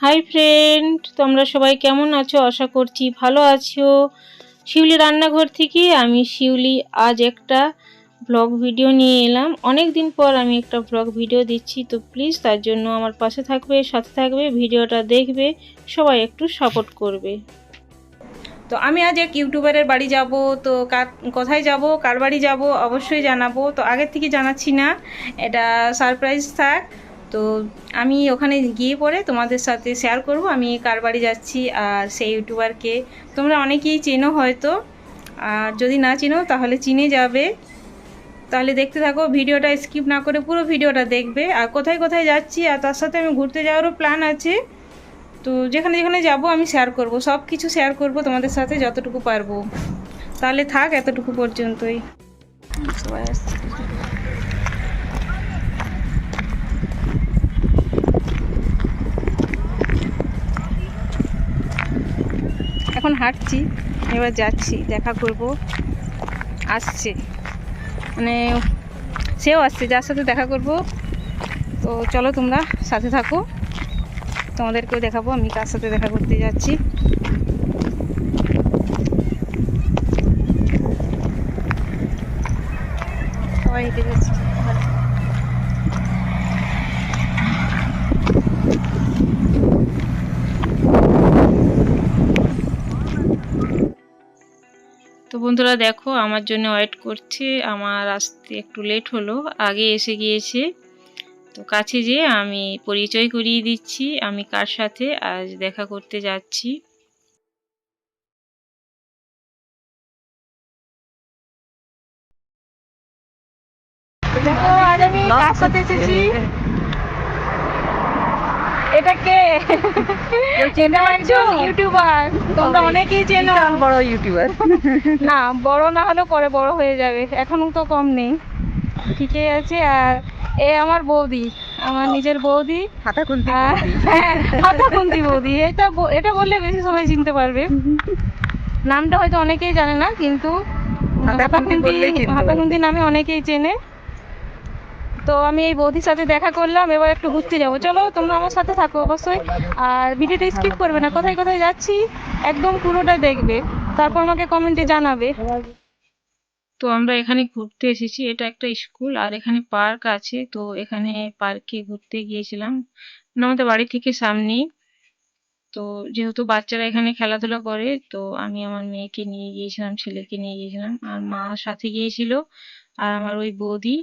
Hi friend তোমরা সবাই কেমন আছো? আশা করছি ভালো আছো। শিউলি রান্নাঘর থেকে আমি শিউলি আজ একটা ব্লগ ভিডিও নিয়ে এলাম। অনেক দিন পর আমি একটা ব্লগ ভিডিও দিচ্ছি, তো প্লিজ তার জন্য আমার পাশে থাকবে, সাথে থাকবে, ভিডিওটা দেখবে, সবাই একটু সাপোর্ট করবে। তো আমি আজ এক ইউটিউবারের বাড়ি যাব, তো কার, কোথায় যাব, কার বাড়ি যাব, অবশ্যই জানাব। তো আগের থেকে জানাচ্ছি না, এটা সারপ্রাইজ থাক। তো আমি ওখানে গিয়ে পরে তোমাদের সাথে শেয়ার করব। আমি কার বাড়ি যাচ্ছি আর সেই ইউটিউবারকে তোমরা অনেকেই চেনো হয়তো। আর যদি না চেনো, তাহলে চিনে যাবে। তাহলে দেখতে থাকো, ভিডিওটা স্কিপ না করে পুরো ভিডিওটা দেখবে। আর কোথায় কোথায় যাচ্ছি আর তার সাথে আমি ঘুরতে যাওয়ারও প্ল্যান আছে। তো যেখানে যেখানে যাব, আমি শেয়ার করব। সব কিছু শেয়ার করব তোমাদের সাথে যতটুকু পারব। তাহলে থাক এতটুকু পর্যন্তই। সবাই আসছে এখন হাঁটছি, এবার যাচ্ছি, দেখা করব। আসছে। মানে সেও আসছে, যার সাথে দেখা করব। তো চলো তোমরা সাথে থাকো। তোমাদেরকেও দেখাবো, আমি কার সাথে দেখা করতে যাচ্ছি সবাই হেঁটে যাচ্ছি তো বন্ধুরা দেখো, আমার জন্য ওয়েট করছে। আমার আসতে একটু লেট হলো। আগে এসে গিয়েছে। তো কাছে যেয়ে আমি পরিচয় করিয়ে দিচ্ছি। আমি কার সাথে? আজ দেখা করতে যাচ্ছি। দেখো, আজ আমি কার সাথে এসেছি? এটা কে? চেনা একজন ইউটিউবার তোমরা অনেকেই চেনো। বড় ইউটিউবার না বড় না হলেও পরে বড় হয়ে যাবে। এখন তো কম নেই। ঠিকই আছে। আর এ আমার বৌদি আমার নিজের বৌদি। হাতা খুলতে আর হ্যাঁ, বৌদি। এটা এটা বললে বেশি সবাই চিনতে পারবে। নামটা হয়তো অনেকেই জানে না কিন্তু পারবে। হাতাখুন্তি নামে অনেকেই চেনে। তো আমি এই বৌদির সাথে দেখা করলাম, এবার একটু ঘুরতে যাব। চলো, তোমরা আমার সাথে থাকো অবশ্যই। আর ভিডিওটা স্কিপ করবে না, কোথায় কোথায় যাচ্ছি, একদম পুরোটা দেখবে। তারপর আমাকে কমেন্টে জানাবে। তো আমরা এখানে ঘুরতে এসেছি, এটা একটা স্কুল আর এখানে পার্ক আছে। তো এখানে পার্কে ঘুরতে গিয়েছিলাম। মানে আমাদের বাড়ি থেকে সামনেই। তো যেহেতু বাচ্চারা এখানে খেলাধুলা করে, তো আমি আমার মেয়েকে নিয়ে গিয়েছিলাম, ছেলেকে নিয়ে গিয়েছিলাম। আর মা সাথে গিয়েছিল, আর আমার ওই বৌদি।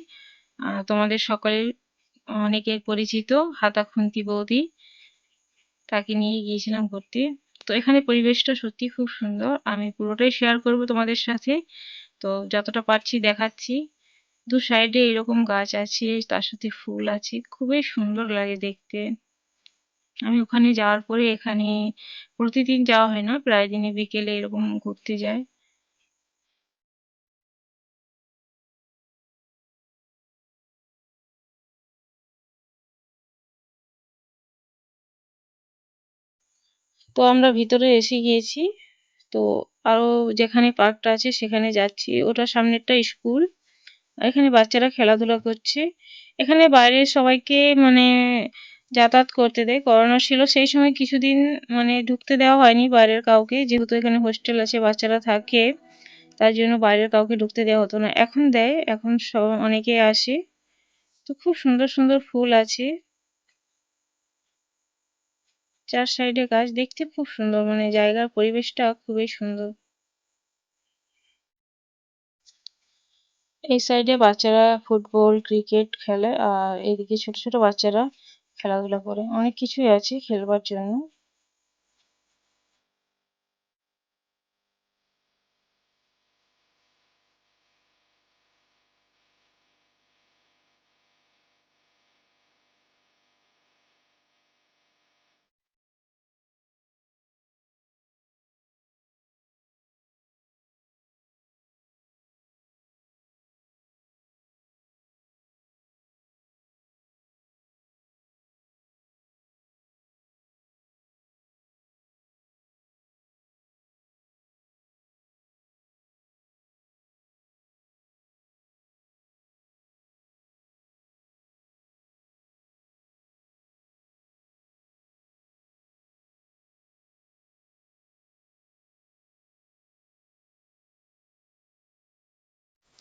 তোমাদের সকলের অনেকের পরিচিত হাতা খুন্তি বৌদি, তাকে নিয়ে গিয়েছিলাম ঘুরতে। তো এখানে পরিবেশটা সত্যি খুব সুন্দর। আমি পুরোটাই শেয়ার করব তোমাদের সাথে। তো যতটা পারছি দেখাচ্ছি। দু সাইডে এরকম গাছ আছে, তার সাথে ফুল আছে। খুবই সুন্দর লাগে দেখতে। আমি ওখানে যাওয়ার পরে এখানে প্রতিদিন যাওয়া হয় না, প্রায় দিনে বিকেলে এরকম ঘুরতে যাই। তো আমরা ভিতরে এসে গিয়েছি। তো আরও যেখানে পার্কটা আছে সেখানে যাচ্ছি। ওটা সামনেরটা স্কুল। আর এখানে বাচ্চারা খেলাধুলা করছে। এখানে বাইরের সবাইকে মানে যাতায়াত করতে দেয়। করোনা ছিল সেই সময় কিছুদিন মানে ঢুকতে দেওয়া হয়নি বাইরের কাউকে। যেহেতু এখানে হোস্টেল আছে, বাচ্চারা থাকে, তার জন্য বাইরের কাউকে ঢুকতে দেওয়া হতো না। এখন দেয়, এখন সব অনেকে আসে। তো খুব সুন্দর সুন্দর ফুল আছে। চার সাইডে গাছ দেখতে খুব সুন্দর মানে জায়গার পরিবেশটা খুবই সুন্দর। এই সাইডে বাচ্চারা ফুটবল, ক্রিকেট খেলে, আর এদিকে ছোট ছোট বাচ্চারা খেলাধুলা করে। অনেক কিছুই আছে খেলবার জন্য।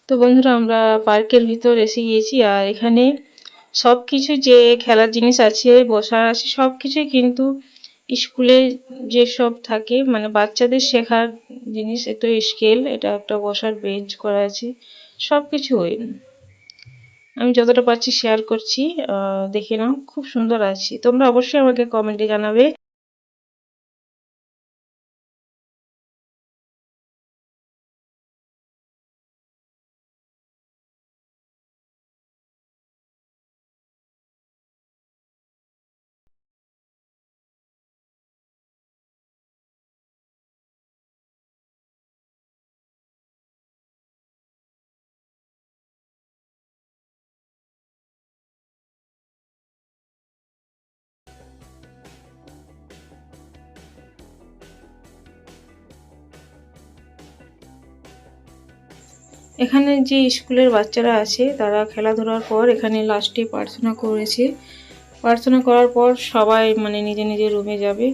তো বন্ধুরা, আমরা পার্কের ভিতর এসে গিয়েছি আর এখানে সব কিছু যে খেলার জিনিস আছে, বসার আছে সব কিছুই কিন্তু স্কুলে যেসব থাকে মানে বাচ্চাদের শেখার জিনিস এটা স্কেল এটা একটা বসার বেঞ্চ করা আছে সব কিছুই আমি যতটা পারছি শেয়ার করছি দেখে নাও, খুব সুন্দর আছে। তোমরা অবশ্যই আমাকে কমেন্টে জানাবে এখানে যে স্কুলের বাচ্চারা আছে, তারা খেলাধুলার পর এখানে লাস্টে প্রার্থনা করেছে। প্রার্থনা করার পর সবাই মানে নিজে নিজের রুমে যাবে।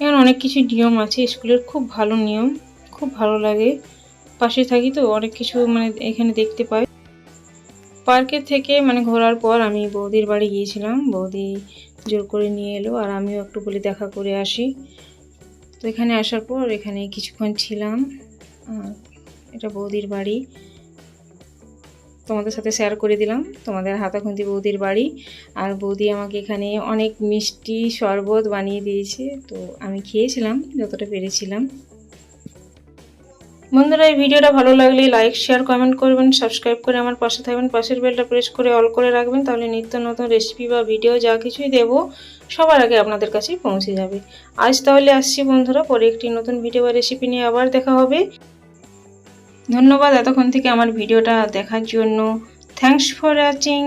এখানে অনেক কিছু নিয়ম আছে, স্কুলের খুব ভালো নিয়ম, খুব ভালো লাগে। পাশে থাকি তো, অনেক কিছু মানে এখানে দেখতে পাই। পার্কে থেকে মানে ঘোরার পর আমি বৌদির বাড়ি গিয়েছিলাম। বৌদি জোর করে নিয়ে এলো আর আমিও একটু বলে দেখা করে আসি। তো এখানে আসার পর এখানে কিছুক্ষণ ছিলাম। আর এটা বৌদির বাড়ি। তোমাদের সাথে শেয়ার করে দিলাম। তোমাদের হাতাখুন্তি বৌদির বাড়ি। আর বৌদি আমাকে এখানে অনেক মিষ্টি শরবত বানিয়ে দিয়েছে। তো আমি খেয়েছিলাম, যতটা পেরেছিলাম। বন্ধুরা, এই ভিডিওটা ভালো লাগলে লাইক শেয়ার কমেন্ট করবেন। সাবস্ক্রাইব করে আমার পাশে থাকবেন। পাশের বেলটা প্রেস করে অল করে রাখবেন। তাহলে নিত্য নতুন রেসিপি বা ভিডিও যা কিছুই দেবো, সবার আগে আপনাদের কাছেই পৌঁছে যাবে। আজ তাহলে আসছি বন্ধুরা, পরে একটি নতুন ভিডিও বা রেসিপি নিয়ে আবার দেখা হবে। ধন্যবাদ এতক্ষণ থেকে আমার ভিডিওটা দেখার জন্য। Thanks for watching